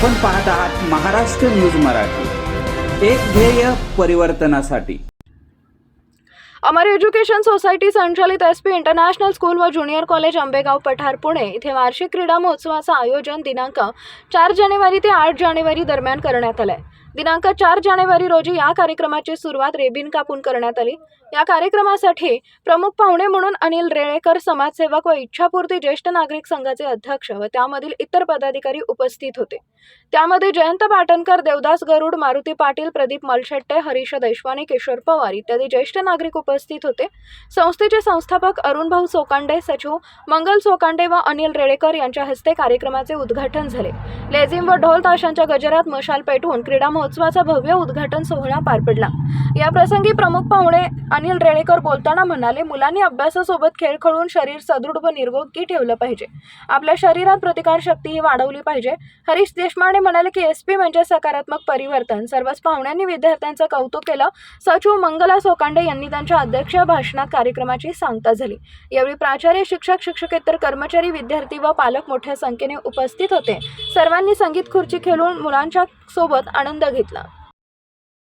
आपण पाहत आहात महाराष्ट्र न्यूज मराठी. एक ध्येय परिवर्तनासाठी. अमर एज्युकेशन सोसायटी संचालित एस पी इंटरनॅशनल स्कूल व ज्युनियर कॉलेज आंबेगाव पठार पुणे इथे वार्षिक क्रीडा महोत्सवाचं आयोजन दिनांक चार जानेवारी ते आठ जानेवारी दरम्यान करण्यात आलंय. दिनांक चार जानेवारी रोजी या कार्यक्रमाची सुरुवात रेबीन कापून करण्यात आली. या कार्यक्रमासाठी प्रमुख पाहुणे म्हणून अनिल रेळेकर समाजसेवक व इच्छापूर्ती ज्येष्ठ नागरिक संघाचे अध्यक्ष व त्यामधील इतर पदाधिकारी उपस्थित होते. त्यामध्ये जयंत पाटणकर देवदास गरुड मारुती पाटील प्रदीप मलशेट्टे हरीश देशवानी किशोर पवार इत्यादी ज्येष्ठ नागरिक उपस्थित होते. संस्थेचे संस्थापक अरुण भाऊ सोकांडे सचिव मंगल सोकांडे व अनिल रेळेकर यांच्या हस्ते कार्यक्रमाचे उद्घाटन झाले. लेझिम व ढोल ताशांच्या गजरात मशाल पेटवून क्रीडा महोत्सवाचा भव्य उद्घाटन सोहळा पार पडला. या प्रसंगी प्रमुख पाहुणे अनिल रेणेकर बोलताना म्हणाले मुलांनी अभ्यासासोबत खेळ खेळून शरीर सदृढ व निरोगी ठेवलं पाहिजे? आपल्या शरीरात प्रतिकार शक्ती ही वाढवली पाहिजे? हरीश देशमाने म्हणाले की एस पी म्हणजे सकारात्मक परिवर्तन. सर्वच पाहुण्यांनी विद्यार्थ्यांचं कौतुक केलं. सचिव मंगला सोकांडे यांनी त्यांच्या अध्यक्ष भाषणात कार्यक्रमाची सांगता झाली. यावेळी प्राचार्य शिक्षक शिक्षकेतर कर्मचारी विद्यार्थी व पालक मोठ्या संख्येने उपस्थित होते. सर्वांनी संगीत खुर्ची खेळून मुलांच्या सोबत आनंद घेतला.